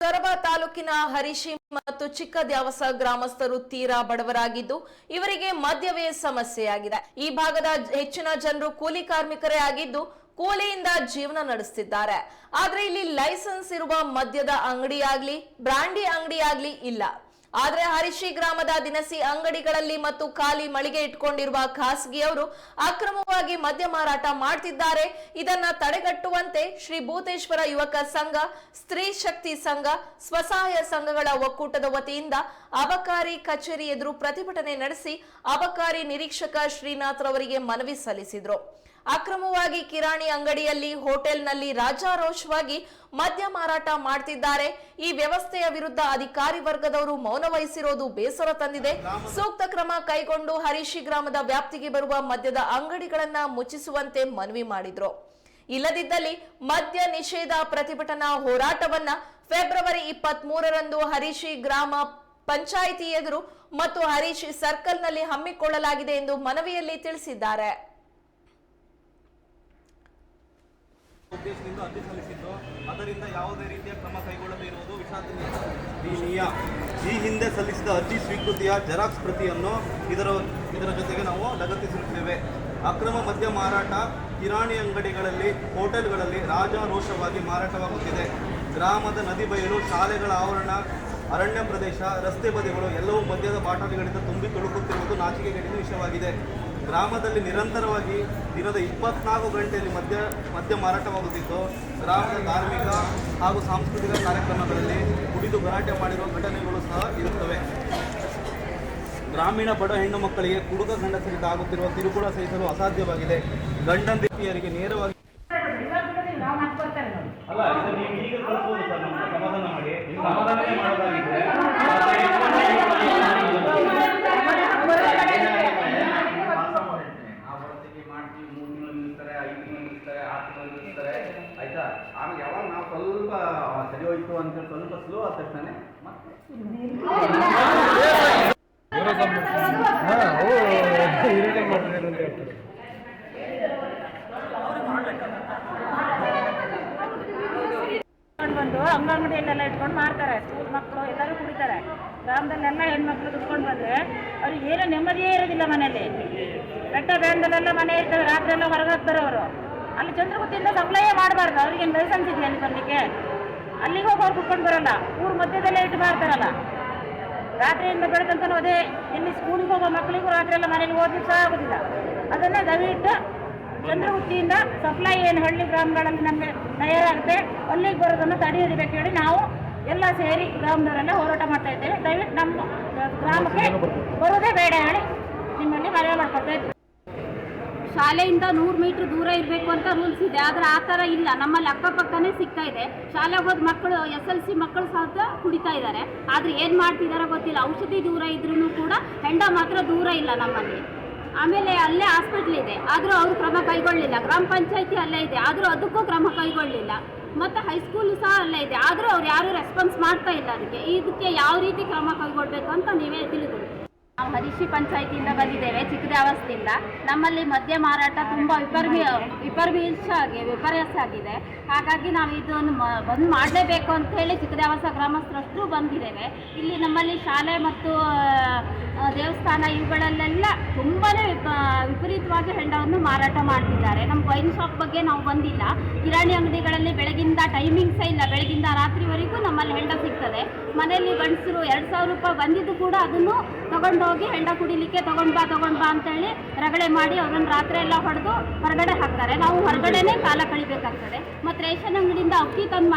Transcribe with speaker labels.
Speaker 1: ಸೊರಬ ತಾಲೂಕಿನ ಹರಿಶಿ ಮತ್ತು ಚಿಕ್ಕದ್ಯಾವಸ ಗ್ರಾಮಸ್ಥರು ತೀರಾ ಬಡವರಾಗಿದ್ದು ಇವರಿಗೆ ಮದ್ಯವೇ ಸಮಸ್ಯೆಯಾಗಿದೆ. ಈ ಭಾಗದ ಹೆಚ್ಚಿನ ಜನರು ಕೂಲಿ ಕಾರ್ಮಿಕರೇ ಆಗಿದ್ದು ಕೂಲಿಯಿಂದ ಜೀವನ ನಡೆಸುತ್ತಿದ್ದಾರೆ ಆದ್ರೆ ಇಲ್ಲಿ ಲೈಸೆನ್ಸ್ ಇರುವ ಮದ್ಯದ ಅಂಗಡಿಯಾಗ್ಲಿ, ಬ್ರಾಂಡಿ ಅಂಗಡಿಯಾಗ್ಲಿ ಇಲ್ಲ. ಆದ್ರೆ ಹರಿಶಿ ಗ್ರಾಮದ ದಿನಸಿ ಅಂಗಡಿಗಳಲ್ಲಿ ಮತ್ತು ಖಾಲಿ ಮಳಿಗೆ ಇಟ್ಕೊಂಡಿರುವ ಖಾಸಗಿಯವರು ಅಕ್ರಮವಾಗಿ ಮದ್ಯ ಮಾರಾಟ ಮಾಡ್ತಿದ್ದಾರೆ. ಇದನ್ನ ತಡೆಗಟ್ಟುವಂತೆ ಶ್ರೀ ಭೂತೇಶ್ವರ ಯುವಕ ಸಂಘ, ಸ್ತ್ರೀ ಶಕ್ತಿ ಸಂಘ, ಸ್ವಸಹಾಯ ಸಂಘಗಳ ಒಕ್ಕೂಟದ ವತಿಯಿಂದ ಅಬಕಾರಿ ಕಚೇರಿ ಎದುರು ಪ್ರತಿಭಟನೆ ನಡೆಸಿ ಅಬಕಾರಿ ನಿರೀಕ್ಷಕ ಶ್ರೀನಾಥ್ ಅವರಿಗೆ ಮನವಿ ಸಲ್ಲಿಸಿದ್ರು. ಅಕ್ರಮವಾಗಿ ಕಿರಾಣಿ ಅಂಗಡಿಯಲ್ಲಿ ಹೋಟೆಲ್ನಲ್ಲಿ ರಾಜಾರೋಷವಾಗಿ ಮದ್ಯ ಮಾರಾಟ ಮಾಡ್ತಿದ್ದಾರೆ. ಈ ವ್ಯವಸ್ಥೆಯ ವಿರುದ್ಧ ಅಧಿಕಾರಿ ವರ್ಗದವರು ಮೌನ ವಹಿಸಿರೋದು ಬೇಸರ ತಂದಿದೆ. ಸೂಕ್ತ ಕ್ರಮ ಕೈಗೊಂಡು ಹರೀಶಿ ಗ್ರಾಮದ ವ್ಯಾಪ್ತಿಗೆ ಬರುವ ಮದ್ಯದ ಅಂಗಡಿಗಳನ್ನ ಮುಚ್ಚಿಸುವಂತೆ ಮನವಿ ಮಾಡಿದ್ರು. ಇಲ್ಲದಿದ್ದಲ್ಲಿ ಮದ್ಯ ನಿಷೇಧ ಪ್ರತಿಭಟನಾ ಹೋರಾಟವನ್ನ ಫೆಬ್ರವರಿ ಇಪ್ಪತ್ತ್ ಮೂರರಂದು ಹರೀಶಿ ಗ್ರಾಮ ಪಂಚಾಯಿತಿ ಎದುರು ಮತ್ತು ಹರಿಶಿ ಸರ್ಕಲ್ನಲ್ಲಿ ಹಮ್ಮಿಕೊಳ್ಳಲಾಗಿದೆ ಎಂದು ಮನವಿಯಲ್ಲಿ ತಿಳಿಸಿದ್ದಾರೆ.
Speaker 2: ಉದ್ದೇಶದಿಂದ ಅರ್ಜಿ ಸಲ್ಲಿಸಿದ್ದು. ಅದರಿಂದ ಯಾವುದೇ ರೀತಿಯ ಕ್ರಮ ಕೈಗೊಳ್ಳದೇ ಇರುವುದು ವಿಷಾದನೀಯ. ಈ ಹಿಂದೆ ಸಲ್ಲಿಸಿದ ಅರ್ಜಿ ಸ್ವೀಕೃತಿಯ ಜೆರಾಕ್ಸ್ ಪ್ರತಿಯನ್ನು ಇದರ ಇದರ ಜೊತೆಗೆ ನಾವು ಲಗತ್ತಿಸಿರುತ್ತೇವೆ. ಅಕ್ರಮ ಮದ್ಯ ಮಾರಾಟ, ಕಿರಾಣಿ ಅಂಗಡಿಗಳಲ್ಲಿ, ಹೋಟೆಲ್ಗಳಲ್ಲಿ ರಾಜಾರೋಷವಾಗಿ ಮಾರಾಟವಾಗುತ್ತಿದೆ. ಗ್ರಾಮದ ನದಿ ಬಯಲು, ಶಾಲೆಗಳ ಆವರಣ, ಅರಣ್ಯ ಪ್ರದೇಶ, ರಸ್ತೆ ಬದಿಗಳು ಎಲ್ಲವೂ ಮದ್ಯದ ಬಾಟಲಿಗಳಿಂದ ತುಂಬಿ ತುಳುಕುತ್ತಿರುವುದು ನಾಚಿಕೆಗೇಡಿನ ವಿಷಯವಾಗಿದೆ. ಗ್ರಾಮದಲ್ಲಿ ನಿರಂತರವಾಗಿ ದಿನದ ಇಪ್ಪತ್ನಾಲ್ಕು ಗಂಟೆಯಲ್ಲಿ ಮದ್ಯ ಮದ್ಯ ಮಾರಾಟವಾಗುತ್ತಿದ್ದು, ಗ್ರಾಮದ ಧಾರ್ಮಿಕ ಹಾಗೂ ಸಾಂಸ್ಕೃತಿಕ ಕಾರ್ಯಕ್ರಮಗಳಲ್ಲಿ ಕುಡಿದು ಗಲಾಟೆ ಮಾಡಿರುವ ಘಟನೆಗಳು ಸಹ ಇರುತ್ತವೆ. ಗ್ರಾಮೀಣ ಬಡ ಹೆಣ್ಣು ಮಕ್ಕಳಿಗೆ ಕುಡುಕ ಗಂಡಸರಿಂದ ಆಗುತ್ತಿರುವ ಕಿರುಕುಳ ಸಹಿಸಲು ಅಸಾಧ್ಯವಾಗಿದೆ. ಗಂಡಂದಿಯರಿಗೆ ನೇರವಾಗಿ
Speaker 3: ಆರು ಆಯ್ತಾ? ಆಮೇಲೆ ಯಾವಾಗ ನಾವು ಸ್ವಲ್ಪ ಸರಿ ಅಂತ ಸ್ವಲ್ಪ ಸ್ಲೋ
Speaker 4: ಬಂದು ಅಂಗನವಾಡಿಯಲ್ಲೆಲ್ಲ ಇಟ್ಕೊಂಡು ಮಾಡ್ತಾರೆ. ಸ್ಕೂಲ್ ಮಕ್ಕಳು ಎಲ್ಲರೂ ಕುಡಿತಾರೆ. ಗ್ರಾಮದಲ್ಲೆಲ್ಲ ಹೆಣ್ಮಕ್ಳು ದುಡ್ಕೊಂಡು ಬಂದ್ರೆ ಅವ್ರಿಗೆ ಏನೋ ನೆಮ್ಮದಿಯೇ ಇರೋದಿಲ್ಲ ಮನೆಯಲ್ಲಿ. ಬೆಟ್ಟ, ಬ್ಯಾಂಡಲ್ಲೆಲ್ಲ ಮನೆ ಇರ್ತವೆ ರಾತ್ರಿ ಎಲ್ಲ ಹೊರಗೆ ಅವರು. ಅಲ್ಲಿ ಚಂದ್ರಗುತ್ತಿಯಿಂದ ಸಪ್ಲೈಯೇ ಮಾಡಬಾರ್ದು. ಅವ್ರಿಗೆ ಲೈಸೆನ್ಸ್ ಇದೆಯಾ ಅಲ್ಲಿ ಬರಲಿಕ್ಕೆ ಅಲ್ಲಿಗೆ ಹೋಗಿ ಅವ್ರು ಕುತ್ಕೊಂಡು ಬರಲ್ಲ. ಊರು ಮಧ್ಯದಲ್ಲೇ ಇಟ್ಟು ಮಾಡ್ತಾರಲ್ಲ. ರಾತ್ರಿಯಿಂದ ಬೆಳಕಂತನೂ ಅದೇ ಇಲ್ಲಿ ಸ್ಕೂಲಿಗೆ ಹೋಗೋ ಮಕ್ಕಳಿಗೂ ರಾತ್ರಿ ಎಲ್ಲ ಮನೇಲಿ ಓದ್ಲಿಕ್ಕೆ ಸಹ ಆಗೋದಿಲ್ಲ. ಅದನ್ನು ದಯವಿಟ್ಟು ಚಂದ್ರಗುತ್ತಿಯಿಂದ ಸಪ್ಲೈ ಏನು ಹಳ್ಳಿ ಗ್ರಾಮಗಳಲ್ಲಿ ನಮಗೆ ತಯಾರಾಗುತ್ತೆ, ಅಲ್ಲಿಗೆ ಬರೋದನ್ನು ತಡೆ ಹೇಳಿ ನಾವು ಎಲ್ಲ ಸೇರಿ ಗ್ರಾಮದವರೆಲ್ಲ ಹೋರಾಟ ಮಾಡ್ತಾ ಇದ್ದೇವೆ. ದಯವಿಟ್ಟು ನಮ್ಮ ಗ್ರಾಮಕ್ಕೆ ಬರೋದೇ ಬೇಡ ಹೇಳಿ ನಿಮ್ಮಲ್ಲಿ ಮನವಿ ಮಾಡ್ಕೊಳ್ತಾ ಇದ್ದೀವಿ
Speaker 5: ಶಾಲೆಯಿಂದ ನೂರು ಮೀಟ್ರ್ ದೂರ ಇರಬೇಕು ಅಂತ ರೂಲ್ಸ್ ಇದೆ. ಆದರೆ ಆ ಥರ ಇಲ್ಲ. ನಮ್ಮಲ್ಲಿ ಅಕ್ಕಪಕ್ಕನೇ ಸಿಗ್ತಾ ಇದೆ. ಶಾಲೆಗೆ ಹೋದ ಮಕ್ಕಳು ಎಸ್ ಎಲ್ ಸಿ ಮಕ್ಕಳು ಸಹ ಕುಡಿತಾ ಇದ್ದಾರೆ. ಆದರೆ ಏನು ಮಾಡ್ತಿದಾರೋ ಗೊತ್ತಿಲ್ಲ. ಔಷಧಿ ದೂರ ಇದ್ರೂ ಕೂಡ ಹೆಂಡ ಮಾತ್ರ ದೂರ ಇಲ್ಲ ನಮ್ಮಲ್ಲಿ. ಆಮೇಲೆ ಅಲ್ಲೇ ಹಾಸ್ಪಿಟ್ಲ್ ಇದೆ. ಆದರೂ ಅವರು ಕ್ರಮ ಕೈಗೊಳ್ಳಲಿಲ್ಲ ಗ್ರಾಮ ಪಂಚಾಯತಿ ಅಲ್ಲೇ ಇದೆ. ಆದರೂ ಅದಕ್ಕೂ ಕ್ರಮ ಕೈಗೊಳ್ಳಲಿಲ್ಲ ಮತ್ತು ಹೈಸ್ಕೂಲ್ ಸಹ ಅಲ್ಲೇ ಇದೆ. ಆದರೂ ಅವ್ರು ಯಾರೂ ರೆಸ್ಪಾನ್ಸ್ ಮಾಡ್ತಾ ಇಲ್ಲ ಅದಕ್ಕೆ. ಇದಕ್ಕೆ ಯಾವ ರೀತಿ ಕ್ರಮ ಕೈಗೊಳ್ಬೇಕು ಅಂತ ನೀವೇ ತಿಳಿದು ನಾವು ಹರಿಶಿ ಪಂಚಾಯತಿಯಿಂದ ಬಂದಿದ್ದೇವೆ ಚಿಕ್ಕದೇವಸ್ಥದಿಂದ ನಮ್ಮಲ್ಲಿ ಮದ್ಯ ಮಾರಾಟ ತುಂಬ ವಿಪರ್ಯ ವಿಪರ್ಯಸ ಆಗಿ ವಿಪರ್ಯಾಸ ಆಗಿದೆ ಹಾಗಾಗಿ ನಾವು ಇದನ್ನು ಬಂದ್ ಮಾಡಲೇಬೇಕು ಅಂತ ಹೇಳಿ ಚಿಕ್ಕದೇವಸ ಗ್ರಾಮಸ್ಥರಷ್ಟು ಬಂದಿದ್ದೇವೆ. ಇಲ್ಲಿ ನಮ್ಮಲ್ಲಿ ಶಾಲೆ ಮತ್ತು ದೇವಸ್ಥಾನ ಇವುಗಳಲ್ಲೆಲ್ಲ ತುಂಬಾ ವಿಪರೀತವಾಗಿ ಹೆಂಡವನ್ನು ಮಾರಾಟ ಮಾಡ್ತಿದ್ದಾರೆ. ನಮ್ಮ ವೈನ್ ಶಾಪ್ ಬಗ್ಗೆ ನಾವು ಬಂದಿಲ್ಲ. ಕಿರಾಣಿ ಅಂಗಡಿಗಳಲ್ಲಿ ಬೆಳಗಿಂದ ಟೈಮಿಂಗ್ಸೇ ಇಲ್ಲ. ಬೆಳಗಿಂದ ರಾತ್ರಿವರೆಗೂ ನಮ್ಮಲ್ಲಿ ಹೆಂಡ ಸಿಗ್ತದೆ. ಮನೆಯಲ್ಲಿ ಗಂಡಸರು ಎರಡು ಸಾವಿರ ರೂಪಾಯಿ ಬಂದಿದ್ದು ಕೂಡ ಅದನ್ನು ತಗೊಂಡೋಗಿ ಹೆಂಡ ಕುಡಿಲಿಕ್ಕೆ ತಗೊಂಡ್ ಬಾ ತಗೊಂಡ್ ಬಾ ಅಂತೇಳಿ ರಗಳೆ ಮಾಡಿ ಅವ್ರನ್ನ ರಾತ್ರಿ ಎಲ್ಲ ಹೊಡೆದು ಹೊರಗಡೆ ಹಾಕ್ತಾರೆ. ನಾವು ಹೊರಗಡೆನೆ ಕಾಲ ಕಳಿಬೇಕಾಗ್ತದೆ. ಮತ್ತೆ ರೇಷನ್ ಅಂಗಡಿಯಿಂದ ಅಕ್ಕಿ ತಂದು